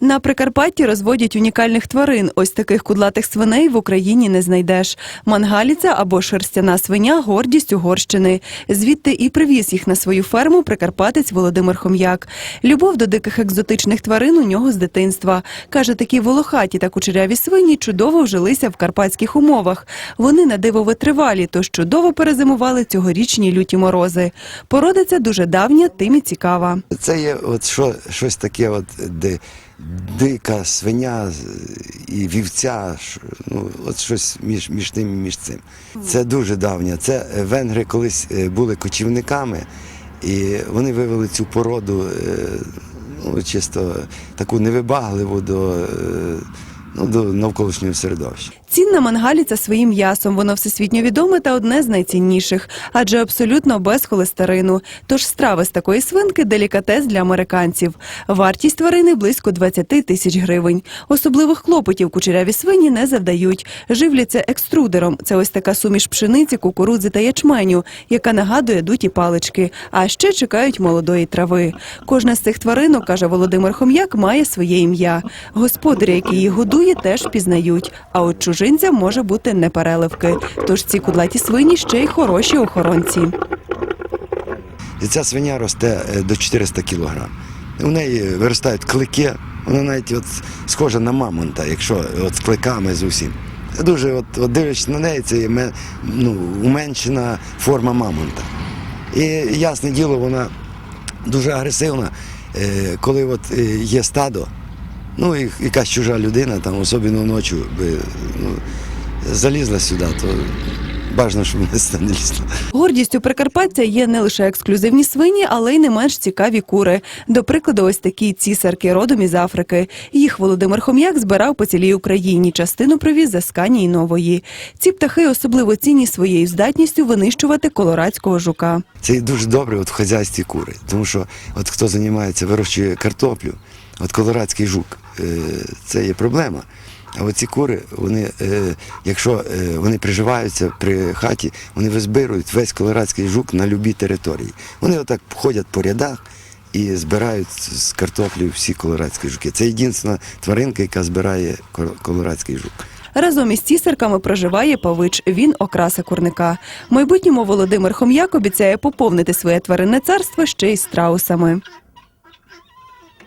На Прикарпатті розводять унікальних тварин. Ось таких кудлатих свиней в Україні не знайдеш. Мангаліця або шерстяна свиня гордість Угорщини. Звідти і привіз їх на свою ферму прикарпатець Володимир Хом'як. Любов до диких екзотичних тварин у нього з дитинства. Каже, такі волохаті та кучеряві свині чудово вжилися в карпатських умовах. Вони на диво витривалі, тож чудово перезимували цьогорічні люті морози. Порода ця дуже давня, тим і цікава. Це є от що, щось таке, от, де дика свиня і вівця, ну, от щось між, між тим і між цим. Це дуже давнє. Це е, венгри колись е, були кочівниками, і вони вивели цю породу е, ну, чисто таку невибагливу до, ну, до навколишнього середовища. Цінна мангаліця своїм м'ясом. Воно всесвітньо відоме та одне з найцінніших, адже абсолютно без холестерину. Тож страви з такої свинки делікатес для американців. Вартість тварини близько 20 тисяч гривень. Особливих клопотів кучеряві свині не завдають. Живляться екструдером. Це ось така суміш пшениці, кукурудзи та ячменю, яка нагадує дуті палички. А ще чекають молодої трави. Кожна з цих тваринок, каже Володимир Хом'як, має своє ім'я. Господаря, який їх годує, теж пізнають. А от чужинцям може бути непереливки. Тож ці кудлаті свині ще й хороші охоронці. Ця свиня росте е, до 400 кілограм. У неї виростають клики, вона навіть от схожа на мамонта, якщо от з кликами з усім. Дуже, от, от дивлячись на неї, це ну, уменшена форма мамонта. І ясне діло, вона дуже агресивна, е, коли от е, є стадо, ну і якась чужа людина, там, особливо ночі, би, ну, залізла сюди, то бажано, щоб не лізла. Гордістю Прикарпаття є не лише ексклюзивні свині, але й не менш цікаві кури. До прикладу, ось такі цісарки родом із Африки. Їх Володимир Хом'як збирав по цілій Україні. Частину привіз з Асканії Нової. Ці птахи особливо цінні своєю здатністю винищувати колорадського жука. Це дуже добре от в хазяйстві кури, тому що от хто займається, вирощує картоплю, от колорадський жук, е, це є проблема. А оці кури, вони, е, якщо е, вони приживаються при хаті, вони визбирують весь колорадський жук на любій території. Вони отак ходять по рядах і збирають з картоплі всі колорадські жуки. Це єдина тваринка, яка збирає колорадський жук. Разом із цісарками проживає павич. Він окраса курника. В майбутньому Володимир Хом'як обіцяє поповнити своє тваринне царство ще й страусами.